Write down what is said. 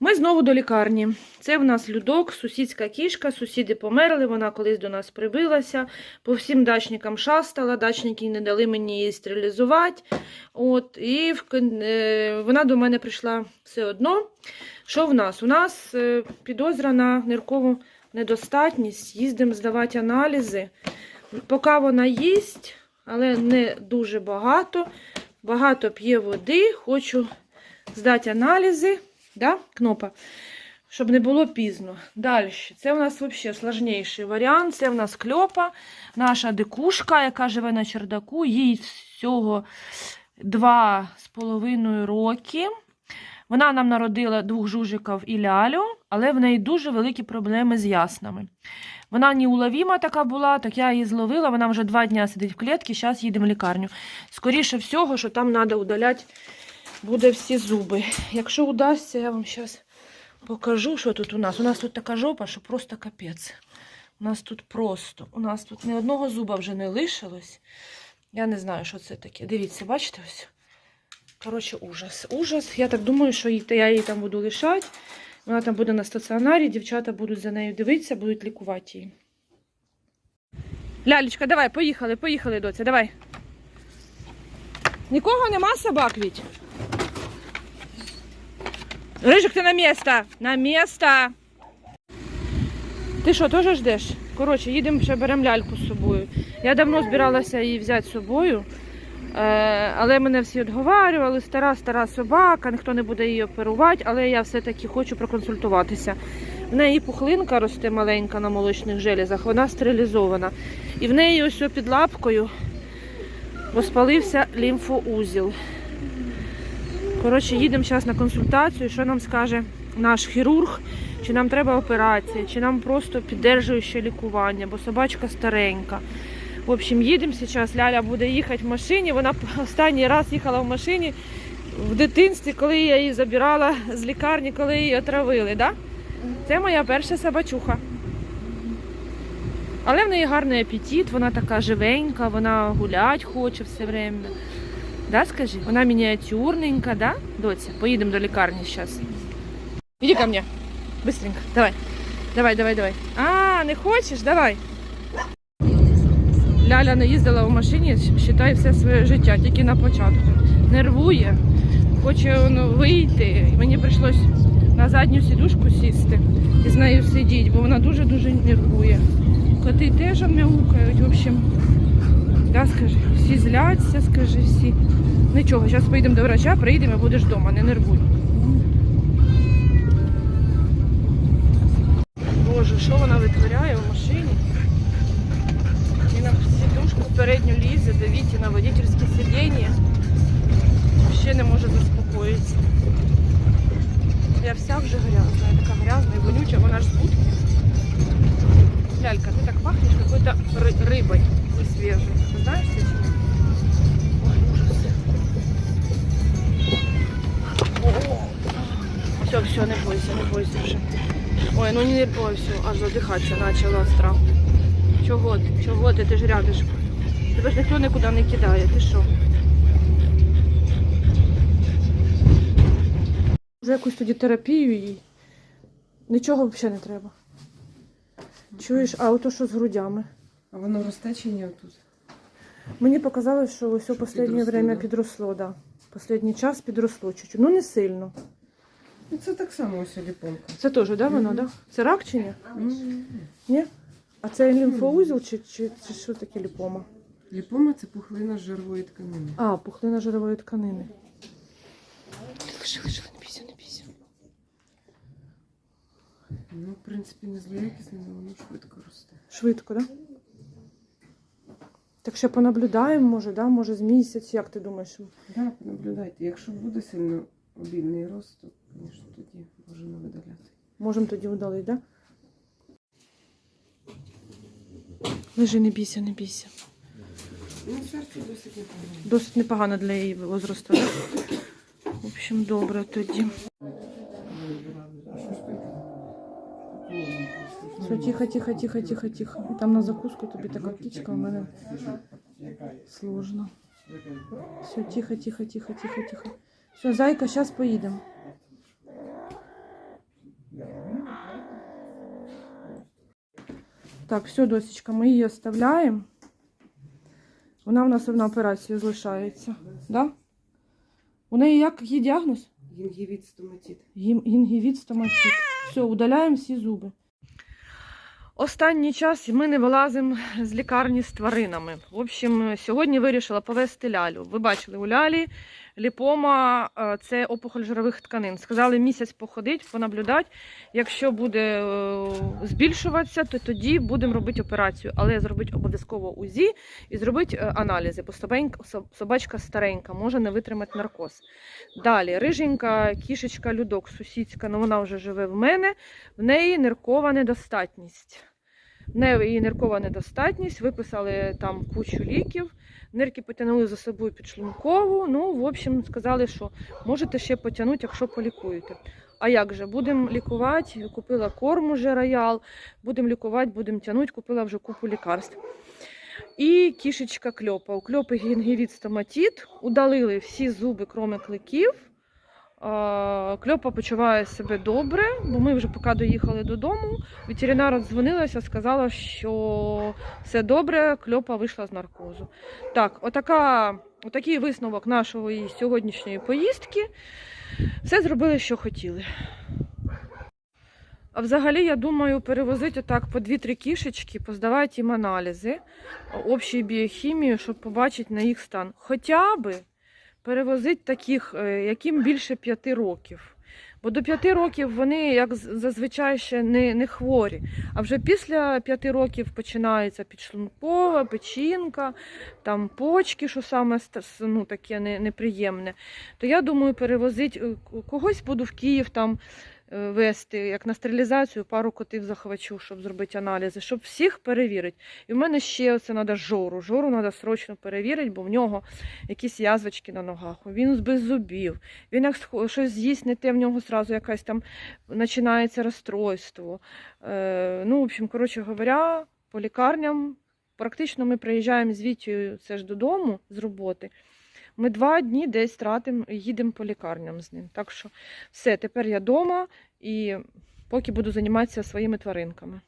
Ми знову до лікарні. Це в нас людок, сусідська кішка, сусіди померли, вона колись до нас прибилася. По всім дачникам шастала, дачники не дали мені її стерилізувати. От, і в, е, вона до мене прийшла все одно. Що в нас? У нас е, підозра на ниркову недостатність, їздимо здавати аналізи. Поки вона їсть, але не дуже багато. Багато п'є води, хочу здати аналізи. Да, Кнопа? Щоб не було пізно. Далі. Це у нас взагалі сложніший варіант. Це у нас кльопа, наша дикушка, яка живе на чердаку. Їй всього два з половиною роки. Вона нам народила двох жужиків і лялю, але в неї дуже великі проблеми з яснами. Вона неуловіма така була, так я її зловила. Вона вже два дні сидить в клітці, зараз їдемо в лікарню. Скоріше всього, що там треба удаляти буде всі зуби. Якщо удасться, я вам зараз покажу, що тут у нас. У нас тут така жопа, що просто капець. У нас тут просто, у нас тут ні одного зуба вже не лишилось. Я не знаю, що це таке. Дивіться, бачите ось? Коротше, ужас. Ужас. Я так думаю, що я її там буду лишати. Вона там буде на стаціонарі, дівчата будуть за нею дивитися, будуть лікувати її. Лялечка, давай, поїхали, поїхали, доця, давай. Нікого нема собак, Віть? Рижик, ти на місце! На місце! Ти що, теж ждеш? Коротше, їдемо ще беремо ляльку з собою. Я давно збиралася її взяти з собою, е, але мене всі відговарювали, стара, стара собака, ніхто не буде її оперувати, але я все-таки хочу проконсультуватися. В неї пухлинка росте маленька на молочних железах, вона стерилізована. І в неї ось під лапкою розпалився лімфоузіл. Коротше, їдемо зараз на консультацію, що нам скаже наш хірург, чи нам треба операція, чи нам просто піддержуюче лікування, бо собачка старенька. В общем, їдемо зараз. Ляля буде їхати в машині. Вона останній раз їхала в машині в дитинстві, коли я її забирала з лікарні, коли її отравили. Да? Це моя перша собачуха. Але в неї гарний апетит, вона така живенька, вона гулять хоче все время. Да, скажи? Вона мініатюрненька, да? Доця, поїдемо до лікарні зараз. Іди ко мне. Быстренько. Давай. Давай, давай, давай. А, не хочеш? Давай. Ляля не їздила в машині, считай все своє життя, тільки на початку. Нервує, хоче воно вийти. Мені прийшлось на задню сідушку сісти і з нею сидіти, бо вона дуже-дуже нервує. Коти теж мяукають, в общем. Да, скажи, всі зляться, скажи всі. Нічого, зараз поїдемо до врача, приїдемо і будеш вдома, не нервуй. Боже, що вона витворяє в машині? І на сідушку передню лізе, дивіться, на водительське сидіння. Ще не може заспокоїтися. Я вся вже грязна, я така грязна і вонюча, вона ж з будки. Ой, ну не ой, все, аж задихатися почала від страху. Чого ти? Чого ти? Ти ж рядишком. Тебе ж ніхто нікуди не кидає, ти що? Вже якусь тоді терапію їй. Нічого взагалі не треба. Чуєш, а ото що з грудями? А воно росте чи ні тут? Мені показалось, що ось у останнє підросло, время да? підросло, да. Останній час підросло чуть-чуть. Ну не сильно. Це так само ось ліпонка. Це теж, да, воно, да? Це рак чи ні? Ні? А це лімфоузіл чи, чи, чи що таке ліпома? Ліпома це пухлина жирової тканини. А, пухлина жирової тканини. Лежи, лежи, не бійся, не бійся. Ну, в принципі, не злоякісне, але воно швидко росте. Швидко, да? Так ще понаблюдаємо, може, да? Може з місяць, як ти думаєш? Да, понаблюдайте. Якщо буде сильно обільний рост, то, звісно, тоді можемо видаляти. Можемо тоді удалити, да? Лежи, не бійся, не бійся. Ну, серце досить непогано. Досить непогано для її возрасту. Да? В общем, добре тоді. Все, тихо, тихо, тихо, тихо, тихо. Там на закуску тобі така птичка, у мене сложно. Все, тихо, тихо, тихо, тихо, тихо. Все, зайка, зараз поїдемо. Так, все, досічка, ми її оставляємо. Вона в нас на операцію залишається. Да? У неї як який діагноз? Гінгівіт стоматит. Гім- Гінгівіт стоматит. Все, удаляємо всі зуби. Останній час ми не вилазимо з лікарні з тваринами. В общем, сьогодні вирішила повезти лялю. Ви бачили, у лялі ліпома е, це опухоль жирових тканин. Сказали місяць походить, понаблюдати. Якщо буде е, збільшуватися, то тоді будемо робити операцію. Але зробити обов'язково УЗІ і зробити е, аналізи, бо собачка старенька, може не витримати наркоз. Далі, риженька кішечка людок сусідська, ну вона вже живе в мене. В неї ниркова недостатність. Неї ниркова недостатність, виписали там кучу ліків, нирки потягнули за собою підшлункову. Ну, в общем, сказали, що можете ще потягнути, якщо полікуєте. А як же? Будемо лікувати, купила корм уже роял, будемо лікувати, будемо тягнути, купила вже купу лікарств. І кішечка кльопа. У кльопи гінгівіт стоматит, удалили всі зуби, кроме кликів. А, Кльопа почуває себе добре, бо ми вже поки доїхали додому. Ветеринар дзвонилася, сказала, що все добре, кльопа вийшла з наркозу. Так, отака, отакий висновок нашої сьогоднішньої поїздки. Все зробили, що хотіли. А взагалі, я думаю, перевозити отак по 2-3 кішечки, поздавати їм аналізи, общу біохімію, щоб побачити на їх стан. Хоча би перевозити таких, е, яким більше 5 років. Бо до 5 років вони, як зазвичай, ще не, не хворі. А вже після 5 років починається підшлункова, печінка, там почки, що саме ну, таке не- неприємне. То я думаю, перевозити е, когось буду в Київ там вести, як на стерилізацію, пару котів захвачу, щоб зробити аналізи, щоб всіх перевірити. І в мене ще оце треба жору. Жору треба срочно перевірити, бо в нього якісь язвочки на ногах. Він без зубів. Він як щось з'їсть не те, в нього зразу якась там починається розстройство. Е, ну, в общем, коротше говоря, по лікарням. Практично ми приїжджаємо з Вітєю, це ж додому з роботи. Ми два дні десь тратимо, їдемо по лікарням з ним. Так що все, тепер я вдома і поки буду займатися своїми тваринками.